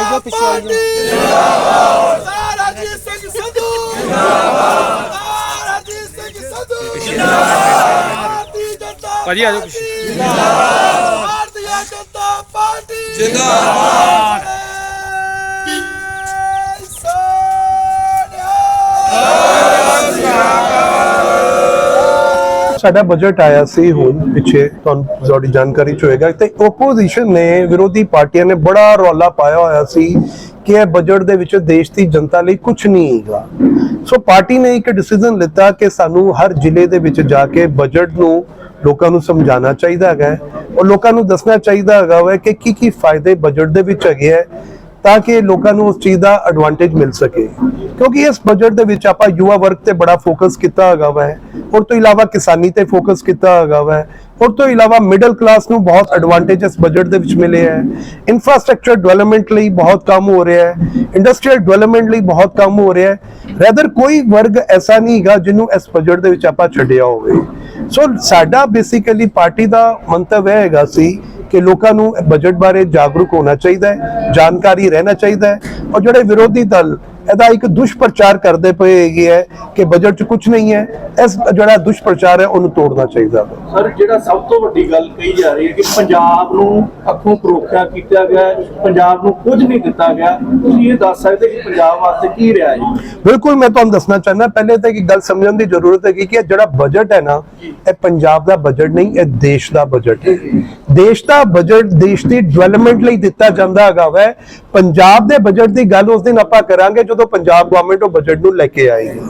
ਆਈ ਜੋ ਪਿੱਛੇ ਆਈ ਜੋ ਜਿੰਦਾਬਾਦ। ਰਾਜੀਤ ਸਿੰਘ ਸੰਧੂ। ਜਿੰਦਾਬਾਦ ਰਾਜੀਤ ਸਿੰਘ ਸੰਧੂ। ਜਿੰਦਾਬਾਦ ਭਾਜੀ ਆ ਜਾਓ ਪਿੱਛੇ। ਜਿੰਦਾਬਾਦ। ਭਾਰਤੀ ਜਨਤਾ ਪਾਰਟੀ। ਜਿੰਦਾਬਾਦ। ਸਾਡਾ ਬਜਟ ਆਇਆ ਸੀ ਹੁਣ ਪਿੱਛੇ, ਤੁਹਾਨੂੰ ਤੁਹਾਡੀ ਜਾਣਕਾਰੀ ਚ ਹੋਏਗਾ। ਤੇ ਆਪੋਜੀਸ਼ਨ ਨੇ, ਵਿਰੋਧੀ ਪਾਰਟੀਆਂ ਨੇ ਬੜਾ ਰੌਲਾ ਪਾਇਆ ਹੋਇਆ ਸੀ ਕਿ ਇਹ ਬਜਟ ਦੇ ਵਿੱਚ ਦੇਸ਼ ਦੀ ਜਨਤਾ ਲਈ ਕੁਝ ਨਹੀਂ ਹੈਗਾ। ਸੋ ਪਾਰਟੀ ਨੇ ਇੱਕ ਡਿਸੀਜਨ ਲਿੱਤਾ ਕਿ ਸਾਨੂੰ ਹਰ ਜ਼ਿਲ੍ਹੇ ਦੇ ਵਿੱਚ ਜਾ ਕੇ ਬਜਟ ਨੂੰ ਲੋਕਾਂ ਨੂੰ ਸਮਝਾਉਣਾ ਚਾਹੀਦਾ ਹੈਗਾ ਔਰ ਲੋਕਾਂ ਨੂੰ ਦੱਸਣਾ ਚਾਹੀਦਾ ਹੈਗਾ ਵਾ ਕਿ ਕੀ ਕੀ ਫਾਇਦੇ ਬਜਟ ਦੇ ਵਿੱਚ ਹੈਗੇ ਹੈ। ਤਾਂ ਕਿ ਲੋਕਾਂ ਨੂੰ ਉਸ ਚੀਜ਼ ਦਾ ਐਡਵਾਂਟੇਜ ਮਿਲ ਸਕੇ। ਕਿਉਂਕਿ ਇਸ ਬਜਟ ਦੇ ਵਿੱਚ ਆਪਾਂ ਯੁਵਾ ਵਰਗ ਤੇ ਬੜਾ ਫੋਕਸ ਕੀਤਾ ਹੈਗਾ ਵਾ ਔਰ ਤੋਂ ਇਲਾਵਾ ਕਿਸਾਨੀ ਤੇ ਫੋਕਸ ਕੀਤਾ ਹੈਗਾ ਵਾ ਔਰ ਤੋਂ ਇਲਾਵਾ ਮਿਡਲ ਕਲਾਸ ਨੂੰ ਬਹੁਤ ਐਡਵਾਂਟੇਜ ਇਸ ਬਜਟ ਦੇ ਵਿੱਚ ਮਿਲੇ ਹੈ। ਇਨਫਰਾਸਟ੍ਰਕਚਰ ਡਿਵੈਲਪਮੈਂਟ ਲਈ ਬਹੁਤ ਕੰਮ ਹੋ ਰਿਹਾ ਹੈ। ਇੰਡਸਟਰੀਅਲ ਡਿਵੈਲਪਮੈਂਟ ਲਈ ਬਹੁਤ ਕੰਮ ਹੋ ਰਿਹਾ ਹੈ। ਰੈਦਰ ਕੋਈ ਵਰਗ ਐਸਾ ਨਹੀਂ ਹੈਗਾ ਜਿਹਨੂੰ ਇਸ ਬਜਟ ਦੇ ਵਿੱਚ ਆਪਾਂ ਛੱਡਿਆ ਹੋਵੇ। ਸੋ ਸਾਡਾ ਬੇਸਿਕਲੀ ਪਾਰਟੀ ਦਾ ਮੰਤਵ ਇਹ ਹੈਗਾ ਸੀ ਕਿ ਲੋਕਾਂ ਨੂੰ ਬਜਟ ਬਾਰੇ ਜਾਗਰੂਕ ਹੋਣਾ ਚਾਹੀਦਾ ਹੈ, ਜਾਣਕਾਰੀ ਰਹਿਣਾ ਚਾਹੀਦਾ ਹੈ। ਔਰ ਜਿਹੜੇ ਵਿਰੋਧੀ ਦਲ ਇਹਦਾ ਇੱਕ ਦੁਸ਼ਪ੍ਰਚਾਰ ਕਰਦੇ ਪਏ ਹੈਗੇ ਹੈ ਕਿ ਬਜਟ 'ਚ ਕੁਝ ਨਹੀਂ ਹੈ। ਇਸ ਜਿਹੜਾ ਦੁਸ਼ਪ੍ਰਚਾਰ ਹੈ ਉਹਨੂੰ ਤੋੜਨਾ ਚਾਹੀਦਾ ਸਰ ਜਿਹੜਾ ਸਭ ਤੋਂ ਵੱਡੀ ਗੱਲ ਕਹੀ ਜਾ ਰਹੀ ਹੈ ਕਿ ਪੰਜਾਬ ਨੂੰ ਅੱਖੋਂ ਪਰੋਖਿਆ ਕੀਤਾ ਗਿਆ ਪੰਜਾਬ ਨੂੰ ਕੁਝ ਨਹੀਂ ਦਿੱਤਾ ਗਿਆ। ਤੁਸੀਂ ਇਹ ਦੱਸ ਸਕਦੇ ਕਿ ਪੰਜਾਬ ਵਾਸਤੇ ਕੀ ਰਿਹਾ ਹੈ ਬਿਲਕੁਲ ਮੈਂ ਤੁਹਾਨੂੰ ਦੱਸਣਾ ਚਾਹੁੰਦਾ ਪਹਿਲੇ ਤਾਂ ਇੱਕ ਗੱਲ ਸਮਝਣ ਦੀ ਜ਼ਰੂਰਤ ਹੈ ਕਿ ਜਿਹੜਾ ਬਜਟ ਹੈ ਨਾ ਇਹ ਪੰਜਾਬ ਦਾ ਬਜਟ ਨਹੀਂ ਇਹ ਦੇਸ਼ ਦਾ ਬਜਟ ਹੈ। ਦੇਸ਼ ਦਾ ਬਜਟ ਦੇਸ਼ ਦੀ ਡਿਵੈਲਪਮੈਂਟ ਲਈ ਦਿੱਤਾ ਜਾਂਦਾ ਹੈਗਾ ਵੈ। ਪੰਜਾਬ ਦੇ ਬਜਟ ਦੀ ਗੱਲ ਉਸ ਦਿਨ ਆਪਾਂ ਕਰਾਂਗੇ ਜਦੋਂ ਪੰਜਾਬ ਗਵਰਨਮੈਂਟ ਉਹ ਬਜਟ ਨੂੰ ਲੈ ਕੇ ਆਏਗੀ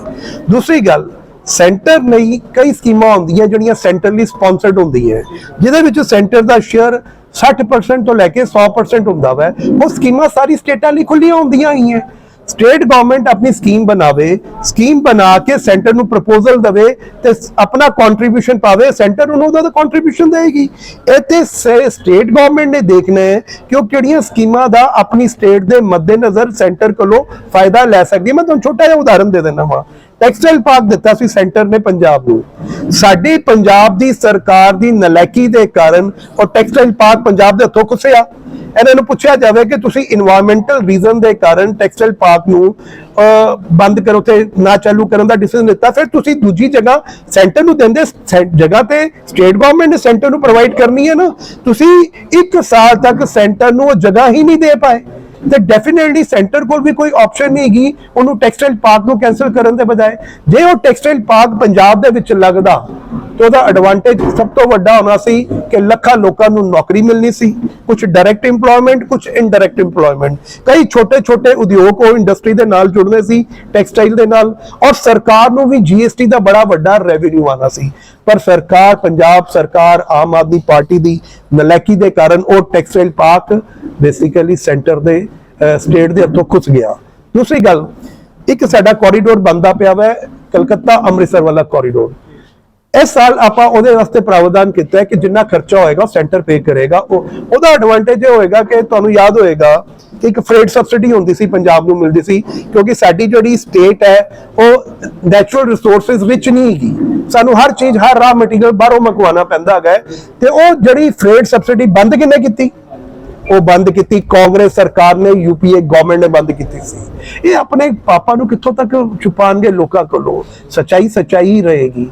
ਦੂਸਰੀ ਗੱਲ ਸੈਂਟਰ ਲਈ ਕਈ ਸਕੀਮਾਂ ਹੁੰਦੀਆਂ ਜਿਹੜੀਆਂ ਸੈਂਟਰਲੀ ਸਪਾਂਸਰਡ ਹੁੰਦੀਆਂ। ਜਿਹਦੇ ਵਿੱਚ ਸੈਂਟਰ ਦਾ ਸ਼ੇਅਰ 60% ਤੋਂ ਲੈ ਕੇ 100% ਹੁੰਦਾ ਵਾ। ਉਹ ਸਕੀਮਾਂ ਸਾਰੀ ਸਟੇਟਾਂ ਲਈ ਖੁੱਲੀਆਂ ਹੁੰਦੀਆਂ ਹੀ ਹੈ ਸਟੇਟ ਗਵਰਨਮੈਂਟ ਆਪਣੀ ਸਕੀਮ ਬਣਾਵੇ ਸਕੀਮ ਬਣਾ ਕੇ ਸੈਂਟਰ ਨੂੰ ਪ੍ਰਪੋਜ਼ਲ ਦੇਵੇ ਤੇ ਆਪਣਾ ਕੰਟਰੀਬਿਊਸ਼ਨ ਪਾਵੇ ਸੈਂਟਰ ਉਹਨੂੰ ਉਹਦਾ ਕੰਟਰੀਬਿਊਸ਼ਨ ਦੇਗੀ ਇੱਥੇ ਸਟੇਟ ਗਵਰਨਮੈਂਟ ਨੇ ਦੇਖਣਾ ਹੈ ਕਿ ਉਹ ਕਿਹੜੀਆਂ ਸਕੀਮਾਂ ਦਾ ਆਪਣੀ ਸਟੇਟ ਦੇ ਮੱਦੇਨਜ਼ਰ ਸੈਂਟਰ ਕੋਲੋਂ ਫਾਇਦਾ ਲੈ ਸਕਦੀ ਮੈਂ ਤੁਹਾਨੂੰ ਛੋਟਾ ਜਿਹਾ ਉਦਾਹਰਨ ਦੇ ਦਿੰਦਾ ਹਾਂ ਟੈਕਸਟਾਈਲ ਪਾਰਕ ਦਿੱਤਾ ਸੀ ਸੈਂਟਰ ਨੇ ਪੰਜਾਬ ਨੂੰ। ਸਾਡੀ ਪੰਜਾਬ ਦੀ ਸਰਕਾਰ ਦੀ ਨਲਾਇਕੀ ਦੇ ਕਾਰਨ ਉਹ ਟੈਕਸਟਾਈਲ ਪਾਰਕ ਪੰਜਾਬ ਦੇ ਹੱਥੋਂ ਖੁੱਸਿਆ ਇਹਨਾਂ ਨੂੰ ਪੁੱਛਿਆ ਜਾਵੇ ਕਿ ਤੁਸੀਂ এনवायरमेंटल ਰੀਜ਼ਨ ਦੇ ਕਾਰਨ ਟੈਕਸਟਾਈਲ ਪਾਰਕ ਨੂੰ ਬੰਦ ਕਰੋ ਤੇ ਨਾ ਚਾਲੂ ਕਰਨ ਦਾ ਡਿਸੀਜਨ ਦਿੱਤਾ, ਫਿਰ ਤੁਸੀਂ ਦੂਜੀ ਜਗ੍ਹਾ ਸੈਂਟਰ ਨੂੰ ਦਿੰਦੇ ਜਗ੍ਹਾ ਤੇ ਸਟੇਟ ਗਵਰਨਮੈਂਟ ਨੇ ਸੈਂਟਰ ਨੂੰ ਪ੍ਰੋਵਾਈਡ ਕਰਨੀ ਹੈ ਨਾ, ਤੁਸੀਂ ਇੱਕ ਸਾਲ ਤੱਕ ਸੈਂਟਰ ਨੂੰ ਉਹ ਜਗ੍ਹਾ ਹੀ ਨਹੀਂ ਦੇ ਪਾਏ। ਤੇ ਡੈਫੀਨਿਟਲੀ ਸੈਂਟਰ ਕੋਲ ਵੀ ਕੋਈ ਆਪਸ਼ਨ ਨਹੀਂ ਹੈਗੀ। ਉਹਨੂੰ ਟੈਕਸਟਾਈਲ ਪਾਰਕ ਨੂੰ ਕੈਨਸਲ ਕਰਨ ਦੇ ਬਜਾਏ, ਜੇ ਉਹ ਟੈਕਸਟਾਈਲ ਪਾਰਕ ਪੰਜਾਬ ਦੇ ਵਿੱਚ ਲੱਗਦਾ, ਤੇ ਉਹਦਾ ਐਡਵਾਂਟੇਜ ਸਭ ਤੋਂ ਵੱਡਾ ਹੋਣਾ ਸੀ ਕਿ ਲੱਖਾਂ ਲੋਕਾਂ ਨੂੰ ਨੌਕਰੀ ਮਿਲਣੀ ਸੀ। ਕੁਝ ਡਾਇਰੈਕਟ EMPLOYMENT ਕੁਝ ਇਨਡਾਇਰੈਕਟ EMPLOYMENT ਕਈ ਛੋਟੇ ਛੋਟੇ ਉਦਯੋਗ ਉਹ ਇੰਡਸਟਰੀ ਦੇ ਨਾਲ ਜੁੜਨੇ ਸੀ ਟੈਕਸਟਾਈਲ ਦੇ ਨਾਲ, ਔਰ ਸਰਕਾਰ ਨੂੰ ਵੀ GST ਦਾ ਬੜਾ ਵੱਡਾ ਰੈਵਨਿਊ ਆਣਾ ਸੀ। ਪਰ ਸਰਕਾਰ, ਪੰਜਾਬ ਸਰਕਾਰ, ਆਮ ਆਦਮੀ ਪਾਰਟੀ ਦੀ ਨਲਾਇਕੀ ਦੇ ਕਾਰਨ ਉਹ ਟੈਕਸਟਾਈਲ ਪਾਰਕ ਬੇਸਿਕਲੀ ਸੈਂਟਰ ਦੇ ਸਟੇਟ ਦੇ ਹੱਥੋਂ ਖੁੱਸ ਗਿਆ। ਦੂਸਰੀ ਗੱਲ ਇੱਕ ਸਾਡਾ ਕੋਰੀਡੋਰ ਬੰਦਾ ਪਿਆ ਵਾ ਹੈ, ਕਲਕੱਤਾ ਅੰਮ੍ਰਿਤਸਰ ਵਾਲਾ ਕੋਰੀਡੋਰ ਇਸ ਸਾਲ ਆਪਾਂ ਉਹਦੇ ਵਾਸਤੇ ਪ੍ਰਾਵਧਾਨ ਕੀਤਾ ਹੈ ਕਿ ਜਿੰਨਾ ਖਰਚਾ ਹੋਏਗਾ ਸੈਂਟਰ ਪੇ ਕਰੇਗਾ। ਉਹ ਉਹਦਾ ਐਡਵਾਂਟੇਜ ਇਹ ਹੋਏਗਾ ਕਿ ਤੁਹਾਨੂੰ ਯਾਦ ਹੋਏਗਾ ਕਿ ਇੱਕ ਫਰੇਟ ਸਬਸਿਡੀ ਹੁੰਦੀ ਸੀ ਪੰਜਾਬ ਨੂੰ ਮਿਲਦੀ ਸੀ ਕਿਉਂਕਿ ਸਾਡੀ ਜਿਹੜੀ ਸਟੇਟ ਹੈ ਉਹ ਨੈਚੁਰਲ ਰਿਸੋਰਸਸ ਰਿਚ ਨਹੀਂ ਹੈਗੀ। ਸਾਨੂੰ ਹਰ ਚੀਜ਼ ਹਰ ਰਾ ਮਟੀਰੀਅਲ ਬਾਹਰੋਂ ਮੰਗਵਾਉਣਾ ਪੈਂਦਾ ਹੈਗਾ ਹੈ। ਤੇ ਉਹ ਜਿਹੜੀ ਫਰੇਟ ਸਬਸਿਡੀ ਬੰਦ ਕਿੰਨੇ ਕੀਤੀ? ਉਹ ਬੰਦ ਕੀਤੀ। ਕਾਂਗਰਸ ਸਰਕਾਰ ਨੇ ਯੂਪੀਏ ਗਵਰਨਮੈਂਟ ਨੇ ਬੰਦ ਕੀਤੀ ਸੀ। ਇਹ ਆਪਣੇ ਪਾਪਾ ਨੂੰ ਕਿੱਥੋਂ ਤੱਕ ਛੁਪਾਣਗੇ ਲੋਕਾਂ ਕੋਲੋਂ? ਸਚਾਈ ਸਚਾਈ ਰਹੇਗੀ।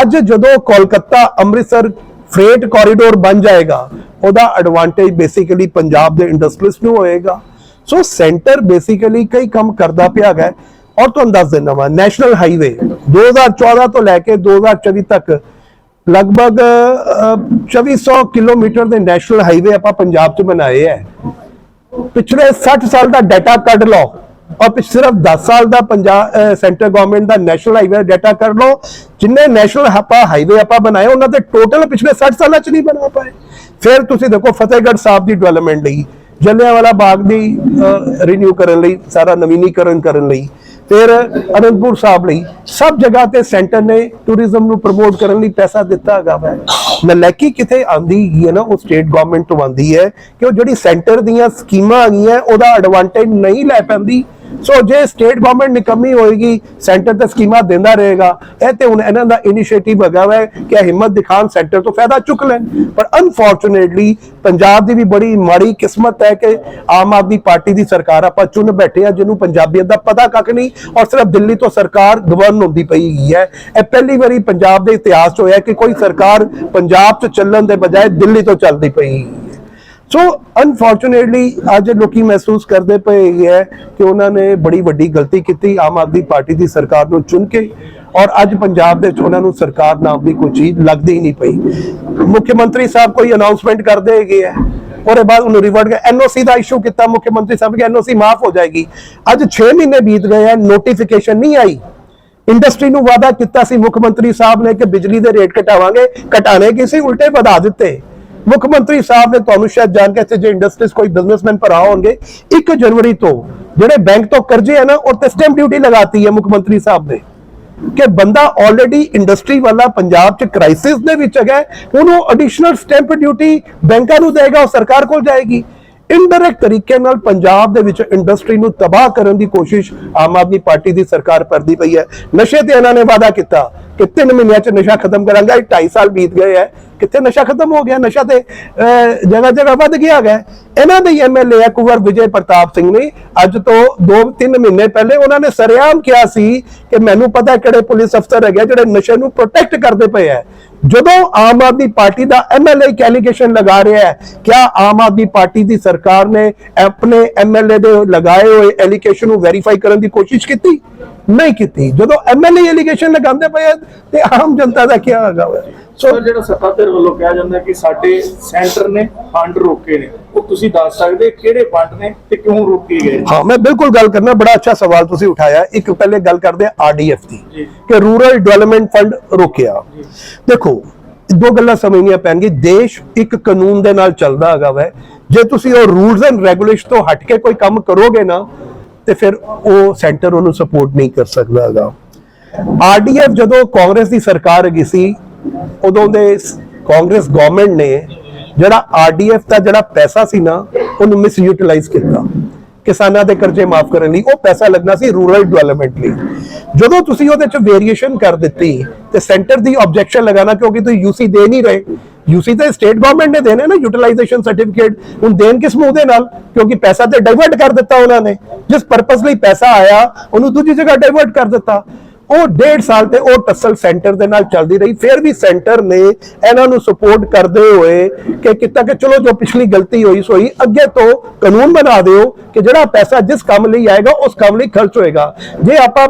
ਅੱਜ ਜਦੋਂ ਕੋਲਕਾਤਾ, ਅੰਮ੍ਰਿਤਸਰ ਫਰੇਟ ਕੋਰੀਡੋਰ ਬਣ ਜਾਏਗਾ, ਉਹਦਾ ਐਡਵਾਂਟੇਜ ਬੇਸਿਕਲੀ ਪੰਜਾਬ ਦੇ ਇੰਡਸਟਰੀਜ਼ ਨੂੰ ਹੋਏਗਾ। ਸੋ ਸੈਂਟਰ ਬੇਸਿਕਲੀ ਕਈ ਕੰਮ ਕਰਦਾ ਪਿਆ ਹੈ ਔਰ ਤੁਹਾਨੂੰ ਦੱਸ ਦਿੰਦਾ ਮੈਂ ਨੈਸ਼ਨਲ ਹਾਈਵੇ 2014 ਤੋਂ ਲੈ ਕੇ 2024 ਤੱਕ ਲਗਭਗ ਅਹ, 2400 ਕਿਲੋਮੀਟਰ ਦੇ ਨੈਸ਼ਨਲ ਹਾਈਵੇ ਆਪਾਂ ਪੰਜਾਬ 'ਚ ਬਣਾਏ ਹੈ ਪਿਛਲੇ 60 ਸਾਲ ਦਾ ਡਾਟਾ ਕੱਢ ਲਓ ਔਰ ਸਿਰਫ 10 ਸਾਲ ਦਾ ਪੰਜਾਬ ਸੈਂਟਰ ਗਵਰਨਮੈਂਟ ਦਾ ਨੈਸ਼ਨਲ ਹਾਈਵੇ ਡਾਟਾ ਕਰ ਲਓ। ਜਿੰਨੇ ਨੈਸ਼ਨਲ ਆਪਾਂ ਹਾਈਵੇ ਆਪਾਂ ਬਣਾਏ ਉਹਨਾਂ ਦੇ ਟੋਟਲ ਪਿਛਲੇ 60 ਸਾਲਾਂ 'ਚ ਨਹੀਂ ਬਣਾ ਪਾਏ। ਫਿਰ ਤੁਸੀਂ ਦੇਖੋ ਫਤਿਹਗੜ੍ਹ ਸਾਹਿਬ ਦੀ ਡਿਵੈਲਪਮੈਂਟ ਲਈ। ਜਲਿਆਂਵਾਲਾ ਬਾਗ ਦੀ ਰੀਨਿਊ ਕਰਨ ਲਈ, ਸਾਰਾ ਨਵੀਨੀਕਰਨ ਕਰਨ ਲਈ, ਫਿਰ ਅਨੰਦਪੁਰ ਸਾਹਿਬ ਲਈ, ਸਭ ਜਗ੍ਹਾ ਤੇ ਸੈਂਟਰ ਨੇ ਟੂਰਿਜ਼ਮ ਨੂੰ ਪ੍ਰਮੋਟ ਕਰਨ ਲਈ ਪੈਸਾ ਦਿੱਤਾ ਹੈਗਾ ਵੈ। ਨਲੈਕੀ ਕਿਥੇ ਆਂਦੀ ਹੈ ਨਾ, ਉਹ ਸਟੇਟ ਗਵਰਨਮੈਂਟ ਤੋਂ ਆਂਦੀ ਹੈ ਕਿ ਉਹ ਜਿਹੜੀ ਸੈਂਟਰ ਦੀਆਂ ਸਕੀਮਾਂ ਆ ਗਈਆਂ ਉਹਦਾ ਐਡਵਾਂਟੇਜ ਨਹੀਂ ਲੈ ਪੈਂਦੀ ਸੋ ਜੇ ਸਟੇਟ ਗਵਰਨਮੈਂਟ ਨਿਕੰਮੀ ਹੋਏਗੀ ਸੈਂਟਰ ਤੇ ਸਕੀਮਾਂ ਦਿੰਦਾ ਰਹੇਗਾ, ਇਹ ਤੇ ਹੁਣ ਇਹਨਾਂ ਦਾ ਇਨੀਸ਼ੀਏਟਿਵ ਹੈਗਾ ਵੈ ਕਿ ਹਿੰਮਤ ਦਿਖਾਣ ਸੈਂਟਰ ਤੋਂ ਫਾਇਦਾ ਚੁੱਕ ਲੈਣ। ਪਰ ਅਨਫੋਰਚੂਨੇਟਲੀ ਪੰਜਾਬ ਦੀ ਵੀ ਬੜੀ ਮਾੜੀ ਕਿਸਮਤ ਹੈ ਕਿ ਆਮ ਆਦਮੀ ਪਾਰਟੀ ਦੀ ਸਰਕਾਰ ਆਪਾਂ ਚੁਣ ਬੈਠੇ ਆ, ਜਿਹਨੂੰ ਪੰਜਾਬੀਅਤ ਦਾ ਪਤਾ ਕੱਖ ਨਹੀਂ, ਔਰ ਸਿਰਫ ਦਿੱਲੀ ਤੋਂ ਸਰਕਾਰ ਗਵਰਨ ਹੁੰਦੀ ਪਈ ਹੈ। ਇਹ ਪਹਿਲੀ ਵਾਰੀ ਪੰਜਾਬ ਦੇ ਇਤਿਹਾਸ 'ਚ ਹੋਇਆ ਕਿ ਕੋਈ ਸਰਕਾਰ ਪੰਜਾਬ 'ਚ ਚੱਲਣ ਦੇ ਬਜਾਏ ਦਿੱਲੀ ਤੋਂ ਚੱਲਦੀ ਪਈ ਸੋ ਅਨਫੋਰਚੂਨੇਟਲੀ ਅੱਜ ਲੋਕੀ ਮਹਿਸੂਸ ਕਰਦੇ ਪਏ ਹੈ ਕਿ ਉਹਨਾਂ ਨੇ ਬੜੀ ਵੱਡੀ ਗਲਤੀ ਕੀਤੀ, ਆਮ ਆਦਮੀ ਪਾਰਟੀ ਦੀ ਸਰਕਾਰ ਨੂੰ ਚੁਣ ਕੇ ਔਰ ਅੱਜ ਪੰਜਾਬ ਦੇ ਵਿੱਚ ਉਹਨਾਂ ਨੂੰ ਸਰਕਾਰ ਨਾਮ ਦੀ ਕੋਈ ਚੀਜ਼ ਲੱਗਦੀ ਹੀ ਨਹੀਂ ਪਈ। ਮੁੱਖ ਮੰਤਰੀ ਸਾਹਿਬ ਕੋਈ ਅਨਾਉਂਸਮੈਂਟ ਕਰਦੇ ਹੈਗੇ ਹੈ ਉਹਦੇ ਬਾਅਦ ਉਹਨੂੰ ਰਿਵਰਟ ਕਰ ਐਨਓਸੀ ਦਾ ਇਸ਼ੂ ਕੀਤਾ, ਮੁੱਖ ਮੰਤਰੀ ਸਾਹਿਬ ਕਿ ਐਨਓਸੀ ਮਾਫ ਹੋ ਜਾਏਗੀ। ਅੱਜ 6 ਮਹੀਨੇ ਬੀਤ ਗਏ ਹੈ ਨੋਟੀਫਿਕੇਸ਼ਨ ਨਹੀਂ ਆਈ। ਇੰਡਸਟਰੀ ਨੂੰ ਵਾਅਦਾ ਕੀਤਾ ਸੀ ਮੁੱਖ ਮੰਤਰੀ ਸਾਹਿਬ ਨੇ ਕਿ ਬਿਜਲੀ ਦੇ ਰੇਟ ਘਟਾਵਾਂਗੇ, ਘਟਾਣੇ ਕੀ ਸੀ ਉਲਟੇ ਵਧਾ ਦਿੱਤੇ। ਮੁੱਖ ਮੰਤਰੀ ਸਾਹਿਬ ਨੇ ਤੁਹਾਨੂੰ ਸ਼ਾਇਦ ਜਾਣ ਕੇ ਇੱਥੇ ਜੇ ਇੰਡਸਟਰੀਜ਼ ਕੋਈ ਬਿਜ਼ਨਸਮੈਨ ਭਰਾ ਹੋਣਗੇ 1 ਜਨਵਰੀ ਤੋਂ ਜਿਹੜੇ ਬੈਂਕ ਤੋਂ ਕਰਜ਼ੇ ਹੈ ਨਾ, ਉਹ ਤੇ ਸਟੈਂਪ ਡਿਊਟੀ ਲਗਾਤੀ ਹੈ ਮੁੱਖ ਮੰਤਰੀ ਸਾਹਿਬ ਨੇ। ਕਿ ਬੰਦਾ ਆਲਰੇਡੀ ਇੰਡਸਟਰੀ ਵਾਲਾ ਪੰਜਾਬ ਚ ਕ੍ਰਾਈਸਿਸ ਦੇ ਵਿੱਚ ਹੈਗਾ, ਉਹਨੂੰ ਐਡੀਸ਼ਨਲ ਸਟੈਂਪ ਡਿਊਟੀ ਬੈਂਕਾਂ ਨੂੰ ਦੇਗਾ, ਉਹ ਸਰਕਾਰ ਕੋਲ ਜਾਏਗੀ। ਇਨਡਾਇਰੈਕਟ ਤਰੀਕੇ ਨਾਲ ਪੰਜਾਬ ਦੇ ਵਿੱਚ ਇੰਡਸਟਰੀ ਨੂੰ ਤਬਾਹ ਕਰਨ ਦੀ ਕੋਸ਼ਿਸ਼ ਆਮ ਆਦਮੀ ਪਾਰਟੀ ਦੀ ਸਰਕਾਰ ਕਰਦੀ ਪਈ ਹੈ। ਨਸ਼ੇ ਤੇ ਇਹਨਾਂ ਨੇ ਵਾਅਦਾ ਕੀਤਾ। ਕਿ 3 ਮਹੀਨਿਆਂ ਚ ਨਸ਼ਾ ਖਤਮ ਕਰਾਂਗਾ 2.5 ਸਾਲ ਬੀਤ ਗਏ ਹੈ ਕਿੱਥੇ ਨਸ਼ਾ ਖਤਮ ਹੋ ਗਿਆ? ਨਸ਼ਾ ਤੇ ਜਗ੍ਹਾ ਜਗ੍ਹਾ ਵੱਧ ਗਿਆ ਹੈ ਇਹਨਾਂ ਦੇ ਐਮਐਲਏ ਹੈ ਕੁਵਰ ਵਿਜੇ ਪ੍ਰਤਾਪ ਸਿੰਘ ਨੇ ਅੱਜ ਤੋਂ 2-3 ਮਹੀਨੇ ਪਹਿਲੇ ਉਹਨਾਂ ਨੇ ਸਰਿਆਮ ਕਿਹਾ ਸੀ ਕਿ ਮੈਨੂੰ ਪਤਾ ਕਿਹੜੇ ਪੁਲਿਸ ਅਫਸਰ ਹੈਗੇ ਆ ਜਿਹੜੇ ਨਸ਼ੇ ਨੂੰ ਪ੍ਰੋਟੈਕਟ ਕਰਦੇ ਪਏ ਹੈ ਜਦੋਂ ਆਮ ਆਦਮੀ ਪਾਰਟੀ ਦਾ ਐਮਐਲਏ ਕੈਲੀਗੇਸ਼ਨ ਲਗਾ ਰਿਹਾ ਹੈ ਕਿਆ ਆਮ ਆਦਮੀ ਪਾਰਟੀ ਦੀ ਸਰਕਾਰ ਨੇ ਆਪਣੇ ਐਮਐਲਏ ਦੇ ਲਗਾਏ ਹੋਏ ਐਲੀਗੇਸ਼ਨ ਨੂੰ ਵੈਰੀਫਾਈ ਕਰਨ ਦੀ ਕੋਸ਼ਿਸ਼ ਕੀਤੀ? ਨਹੀਂ ਕੀਤੀ। ਜਦੋਂ ਐਮਐਲਏ ਐਲੀਗੇਸ਼ਨ ਲਗਾਉਂਦੇ ਪਏ ਤੇ ਆਮ ਜਨਤਾ ਦਾ ਕੀ ਹੈਗਾ ਵਾ? ਸੋ ਜਿਹੜਾ ਸੱਤਾਧਿਰ ਵੱਲੋਂ ਕਿਹਾ ਜਾਂਦਾ ਕਿ ਸਾਡੇ ਸੈਂਟਰ ਨੇ ਫੰਡ ਰੋਕੇ ਨੇ ਉਹ ਤੁਸੀਂ ਦੱਸ ਸਕਦੇ ਕਿਹੜੇ ਫੰਡ ਨੇ ਤੇ ਕਿਉਂ ਰੋਕੇ ਗਏ ਹਾਂ ਮੈਂ ਬਿਲਕੁਲ ਗੱਲ ਕਰਨਾ ਬੜਾ ਅੱਛਾ ਸਵਾਲ ਤੁਸੀਂ ਉਠਾਇਆ। ਇੱਕ ਪਹਿਲੇ ਗੱਲ ਕਰਦੇ ਆ ਆਰਡੀਐਫ ਦੀ। ਕਿ ਰੂਰਲ ਡਿਵੈਲਪਮੈਂਟ ਫੰਡ ਰੋਕਿਆ। ਦੇਖੋ ਦੋ ਗੱਲਾਂ ਸਮਝਣੀਆਂ ਪੈਣਗੀ ਦੇਸ਼ ਇੱਕ ਕਾਨੂੰਨ ਦੇ ਨਾਲ ਚੱਲਦਾ ਹੈਗਾ ਵੈ। ਜੇ ਤੁਸੀਂ ਉਹ ਰੂਲਸ ਐਂਡ ਰੈਗੂਲੇਸ਼ਨ ਤੋਂ ਹਟ ਕੇ ਕੋਈ ਕੰਮ ਕਰੋਗੇ ਨਾ ਤੇ ਫਿਰ ਉਹ ਸੈਂਟਰ ਉਹਨੂੰ ਸਪੋਰਟ ਨਹੀਂ ਕਰ ਸਕਦਾ ਹੈਗਾ। ਆਰਡੀਐਫ ਜਦੋਂ ਕਾਂਗਰਸ ਦੀ ਸਰਕਾਰ ਹੈਗੀ ਸੀ, ਉਦੋਂ ਦੇ ਕਾਂਗਰਸ ਗਵਰਨਮੈਂਟ ਨੇ ਜਿਹੜਾ ਆਰਡੀਐਫ ਦਾ ਜਿਹੜਾ ਪੈਸਾ ਸੀ ਨਾ, ਉਹਨੂੰ ਮਿਸਯੂਟਿਲਾਈਜ਼ ਕੀਤਾ। ਕਿਸਾਨਾਂ ਦੇ ਕਰਜ਼ੇ ਮਾਫ ਕਰਨ ਲਈ, ਉਹ ਪੈਸਾ ਲੱਗਣਾ ਸੀ ਰੂਰਲ ਡਿਵੈਲਪਮੈਂਟ ਲਈ। ਜਦੋਂ ਤੁਸੀਂ ਉਹਦੇ ਚ ਵੇਰੀਏਸ਼ਨ ਕਰ ਦਿੱਤੀ, ਤੇ ਸੈਂਟਰ ਦੀ ਆਬਜੈਕਸ਼ਨ ਲਗਾਣਾ ਕਿਉਂਕਿ ਤੁਸੀਂ ਯੂਸੀ ਦੇ ਨਹੀਂ ਰਹੇ। ਯੂਸੀ ਤਾਂ ਸਟੇਟ ਗਵਰਨਮੈਂਟ ਨੇ ਦੇਣੇ ਨਾ ਯੂਟਿਲਾਈਜੇਸ਼ਨ ਸਰਟੀਫਿਕੇਟ ਹੁਣ ਦੇਣ ਕਿਸ ਮੂੰਹ ਦੇ ਨਾਲ? ਕਿਉਂਕਿ ਪੈਸਾ ਤੇ ਡਾਈਵਰਟ ਕਰ ਦਿੱਤਾ ਉਹਨਾਂ ਨੇ। ਜਿਸ ਪਰਪਸ ਲਈ ਪੈਸਾ ਆਇਆ, ਉਹਨੂੰ ਦੂਜੀ ਜਗ੍ਹਾ ਡਾਈਵਰਟ ਕਰ ਦਿੱਤਾ। ਉਹ ਡੇਢ ਸਾਲ ਤੇ ਉਹ ਟਸਲ ਸੈਂਟਰ ਦੇ ਨਾਲ ਚੱਲਦੀ ਰਹੀ। ਫਿਰ ਵੀ ਸੈਂਟਰ ਨੇ ਇਹਨਾਂ ਨੂੰ ਸਪੋਰਟ ਕਰਦੇ ਹੋਏ ਕਿ ਕੀਤਾ ਕਿ ਚਲੋ ਜੋ ਪਿਛਲੀ ਗਲਤੀ ਹੋਈ ਸੋਈ ਅੱਗੇ ਤੋਂ ਕਾਨੂੰਨ ਬਣਾ ਦਿਓ ਕਿ ਜਿਹੜਾ ਪੈਸਾ ਜਿਸ ਕੰਮ ਲਈ ਆਏਗਾ ਉਸ ਕੰਮ ਲਈ ਖਰਚ ਹੋਏਗਾ। ਜੇ ਆਪਾਂ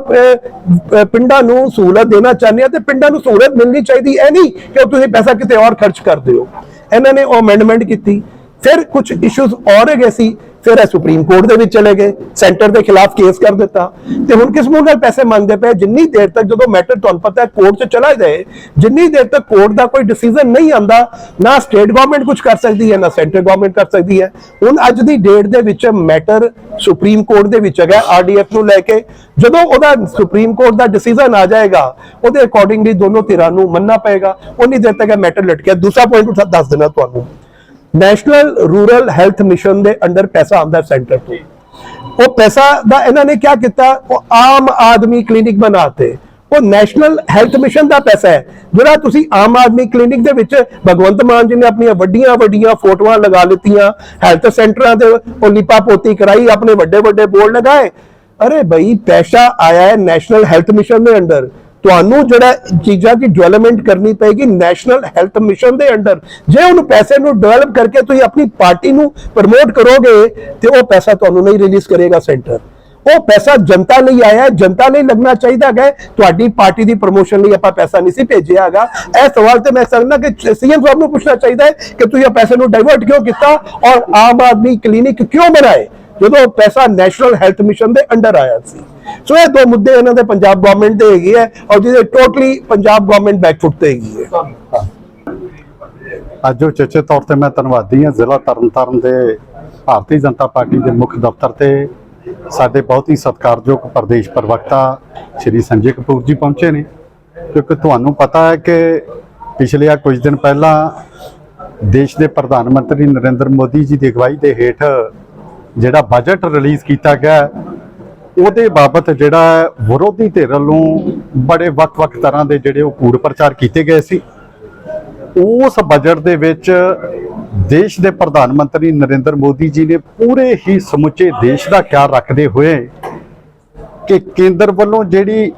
ਪਿੰਡਾਂ ਨੂੰ ਸਹੂਲਤ ਦੇਣਾ ਚਾਹੁੰਦੇ ਆ ਤੇ ਪਿੰਡਾਂ ਨੂੰ ਸਹੂਲਤ ਮਿਲਣੀ ਚਾਹੀਦੀ ਐ ਨਹੀਂ ਕਿ ਤੁਸੀਂ ਪੈਸਾ ਕਿਤੇ ਹੋਰ ਖਰਚ ਕਰ ਦਿਓ। ਇਹਨਾਂ ਨੇ ਉਹ ਅਮੈਂਡਮੈਂਟ ਕੀਤੀ। ਫਿਰ ਕੁਝ ਇਸ਼ੂਜ਼ ਔਰ ਹੈਗੇ ਸੀ ਫਿਰ ਇਹ ਸੁਪਰੀਮ ਕੋਰਟ ਦੇ ਵਿੱਚ ਚਲੇ ਗਏ ਸੈਂਟਰ ਦੇ ਖਿਲਾਫ ਕੇਸ ਕਰ ਦਿੱਤਾ। ਤੇ ਹੁਣ ਕਿਸ ਮੂੰਹ ਨਾਲ ਪੈਸੇ ਮੰਗਦੇ ਪਏ? ਜਿੰਨੀ ਦੇਰ ਤੱਕ ਜਦੋਂ ਮੈਟਰ ਤੁਹਾਨੂੰ ਪਤਾ ਹੈ ਕੋਰਟ 'ਚ ਚਲਾ ਜਾਏ ਜਿੰਨੀ ਦੇਰ ਤੱਕ ਕੋਰਟ ਦਾ ਕੋਈ ਡਿਸੀਜਨ ਨਹੀਂ ਆਂਦਾ ਨਾ ਸਟੇਟ ਗਵਰਨਮੈਂਟ ਕੁਝ ਕਰ ਸਕਦੀ ਹੈ, ਨਾ ਸੈਂਟਰ ਗਵਰਨਮੈਂਟ ਕਰ ਸਕਦੀ ਹੈ। ਹੁਣ ਅੱਜ ਦੀ ਡੇਟ ਦੇ ਵਿੱਚ ਮੈਟਰ ਸੁਪਰੀਮ ਕੋਰਟ ਦੇ ਵਿੱਚ ਹੈਗਾ ਆਰਡੀਐਫ ਨੂੰ ਲੈ ਕੇ। ਜਦੋਂ ਉਹਦਾ ਸੁਪਰੀਮ ਕੋਰਟ ਦਾ ਡਿਸੀਜਨ ਆ ਜਾਏਗਾ, ਉਹਦੇ ਅਕੋਰਡਿੰਗਲੀ ਦੋਨੋਂ ਧਿਰਾਂ ਨੂੰ ਮੰਨਣਾ ਪਏਗਾ। ਉਨੀ ਦੇਰ ਤੱਕ ਇਹ ਮੈਟਰ ਲਟਕਿਆ। ਦੂਸਰਾ ਪੁਆਇੰਟ ਦੱਸ ਦੇਣਾ ਤੁਹਾਨੂੰ। ਨੈਸ਼ਨਲ ਰੂਰਲ ਹੈਲਥ ਮਿਸ਼ਨ ਦੇ ਅੰਡਰ ਪੈਸਾ ਆਉਂਦਾ ਸੈਂਟਰ ਤੋਂ। ਉਹ ਪੈਸਾ ਦਾ ਇਹਨਾਂ ਨੇ ਕੀ ਕੀਤਾ? ਉਹ ਆਮ ਆਦਮੀ ਕਲੀਨਿਕ ਬਣਾਤੇ। ਉਹ ਨੈਸ਼ਨਲ ਹੈਲਥ ਮਿਸ਼ਨ ਦਾ ਪੈਸਾ ਹੈ, ਜਿਹੜਾ ਤੁਸੀਂ ਆਮ ਆਦਮੀ ਕਲੀਨਿਕ ਦੇ ਵਿੱਚ ਭਗਵੰਤ ਮਾਨ ਜੀ ਨੇ ਆਪਣੀਆਂ ਵੱਡੀਆਂ ਵੱਡੀਆਂ ਫੋਟੋਆਂ ਲਗਾ ਲਿੱਤੀਆਂ, ਹੈਲਥ ਸੈਂਟਰਾਂ ਤੇ ਉਹ ਲਿਪਾ ਪੋਤੀ ਕਰਾਈ, ਆਪਣੇ ਵੱਡੇ ਵੱਡੇ ਬੋਰਡ ਲਗਾਏ। ਅਰੇ ਭਾਈ ਪੈਸਾ ਆਇਆ ਹੈ ਨੈਸ਼ਨਲ ਹੈਲਥ ਮਿਸ਼ਨ ਦੇ ਅੰਡਰ ਤੁਹਾਨੂੰ ਜਿਹੜਾ ਚੀਜ਼ਾਂ ਦੀ ਡਿਵੈਲਪਮੈਂਟ ਕਰਨੀ ਪਏਗੀ ਨੈਸ਼ਨਲ ਹੈਲਥ ਮਿਸ਼ਨ ਦੇ ਅੰਡਰ। ਜੇ ਉਹਨੂੰ ਪੈਸੇ ਨੂੰ ਡਿਵੈਲਪ ਕਰਕੇ ਤੁਸੀਂ ਆਪਣੀ ਪਾਰਟੀ ਨੂੰ ਪ੍ਰਮੋਟ ਕਰੋਗੇ, ਤੇ ਉਹ ਪੈਸਾ ਤੁਹਾਨੂੰ ਨਹੀਂ ਰਿਲੀਜ਼ ਕਰੇਗਾ ਸੈਂਟਰ ਉਹ ਪੈਸਾ ਜਨਤਾ ਲਈ ਆਇਆ ਜਨਤਾ ਲਈ ਲੱਗਣਾ ਚਾਹੀਦਾ ਹੈ। ਤੁਹਾਡੀ ਪਾਰਟੀ ਦੀ ਪ੍ਰਮੋਸ਼ਨ ਲਈ ਆਪਾਂ ਪੈਸਾ ਨਹੀਂ ਸੀ ਭੇਜਿਆ ਹੈਗਾ। ਇਹ ਸਵਾਲ ਤੇ ਮੈਂ ਸਮਝਦਾ ਕਿ ਸੀਐਮ ਸਾਹਿਬ ਨੂੰ ਪੁੱਛਣਾ ਚਾਹੀਦਾ ਹੈ ਕਿ ਤੁਸੀਂ ਇਹ ਪੈਸੇ ਨੂੰ ਡਾਈਵਰਟ ਕਿਉਂ ਕੀਤਾ ਔਰ ਆਮ ਆਦਮੀ ਕਲੀਨਿਕ ਕਿਉਂ ਬਣਾਏ, ਜਦੋਂ ਪੈਸਾ ਨੈਸ਼ਨਲ ਹੈਲਥ ਮਿਸ਼ਨ ਦੇ ਅੰਡਰ ਆਇਆ ਸੀ। ਸੋ ਇਹ ਦੋ ਮੁੱਦੇ ਇਹਨਾਂ ਦੇ ਪੰਜਾਬ ਗਵਰਨਮੈਂਟ ਦੇ ਹੈਗੇ ਹੈ ਔਰ ਜਿਹਦੇ ਟੋਟਲੀ ਪੰਜਾਬ ਗਵਰਨਮੈਂਟ ਬੈਕਫੁੱਟ ਤੇ ਹੈਗੀ ਹੈ। ਅੱਜ ਉਚੇਚੇ ਤੌਰ ਤੇ ਮੈਂ ਧੰਨਵਾਦੀ ਹਾਂ ਜ਼ਿਲ੍ਹਾ ਤਰਨਤਾਰਨ ਦੇ ਭਾਰਤੀ ਜਨਤਾ ਪਾਰਟੀ ਦੇ ਮੁੱਖ ਦਫ਼ਤਰ ਤੇ ਸਾਡੇ ਬਹੁਤ ਹੀ ਸਤਿਕਾਰਯੋਗ ਪ੍ਰਦੇਸ਼ ਪ੍ਰਵਕਤਾ ਸ਼੍ਰੀ ਸੰਜੇ ਕਪੂਰ ਜੀ ਪਹੁੰਚੇ ਨੇ, ਕਿਉਂਕਿ ਤੁਹਾਨੂੰ ਪਤਾ ਹੈ ਕਿ ਪਿਛਲੇ ਆ ਕੁਝ ਦਿਨ ਪਹਿਲਾਂ ਦੇਸ਼ ਦੇ ਪ੍ਰਧਾਨ ਮੰਤਰੀ ਨਰਿੰਦਰ ਮੋਦੀ ਜੀ ਦੀ ਅਗਵਾਈ ਦੇ ਹੇਠ ਜਿਹੜਾ ਬਜਟ ਰਿਲੀਜ਼ ਕੀਤਾ ਗਿਆ ਉਹਦੇ ਬਾਬਤ ਜਿਹੜਾ ਵਿਰੋਧੀ ਧਿਰ ਵੱਲੋਂ ਬੜੇ ਵੱਖ-ਵੱਖ ਤਰ੍ਹਾਂ ਦੇ ਜਿਹੜੇ ਉਹ ਕੂੜ ਪ੍ਰਚਾਰ ਕੀਤੇ ਗਏ ਸੀ। ਉਸ ਬਜਟ ਦੇ ਵਿੱਚ ਦੇਸ਼ ਦੇ ਪ੍ਰਧਾਨ ਮੰਤਰੀ ਨਰਿੰਦਰ ਮੋਦੀ ਜੀ ਨੇ ਪੂਰੇ ਹੀ ਸਮੁੱਚੇ ਦੇਸ਼ ਦਾ ਖਿਆਲ ਰੱਖਦੇ ਹੋਏ ਕਿ ਕੇਂਦਰ ਵੱਲੋਂ ਜਿਹੜੀ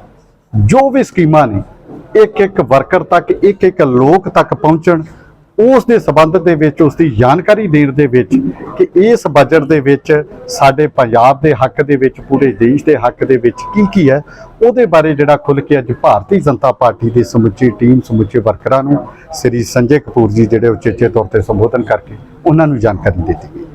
ਜੋ ਵੀ ਸਕੀਮਾਂ ਨੇ ਇੱਕ ਇੱਕ ਵਰਕਰ ਤੱਕ ਇੱਕ ਇੱਕ ਲੋਕ ਤੱਕ ਪਹੁੰਚਣ ਉਸ ਦੇ ਸਬੰਧ ਦੇ ਵਿੱਚ, ਉਸ ਦੀ ਜਾਣਕਾਰੀ ਦੇਣ ਦੇ ਵਿੱਚ ਕਿ ਇਸ ਬਜਟ ਦੇ ਵਿੱਚ ਸਾਡੇ ਪੰਜਾਬ ਦੇ ਹੱਕ ਦੇ ਵਿੱਚ, ਪੂਰੇ ਦੇਸ਼ ਦੇ ਹੱਕ ਦੇ ਵਿੱਚ ਕੀ ਕੀ ਹੈ, ਉਹਦੇ ਬਾਰੇ ਜਿਹੜਾ ਖੁੱਲ ਕੇ ਅੱਜ ਭਾਰਤੀ ਜਨਤਾ ਪਾਰਟੀ ਦੀ ਸਮੁੱਚੀ ਟੀਮ ਸਮੁੱਚੇ ਵਰਕਰਾਂ ਨੂੰ ਸ੍ਰੀ ਸੰਜੇ ਕਪੂਰ ਜੀ ਜਿਹੜੇ ਉਚੇਚੇ ਤੌਰ ਤੇ ਸੰਬੋਧਨ ਕਰਕੇ ਉਹਨਾਂ ਨੂੰ ਜਾਣਕਾਰੀ ਦਿੱਤੀ ਗਈ।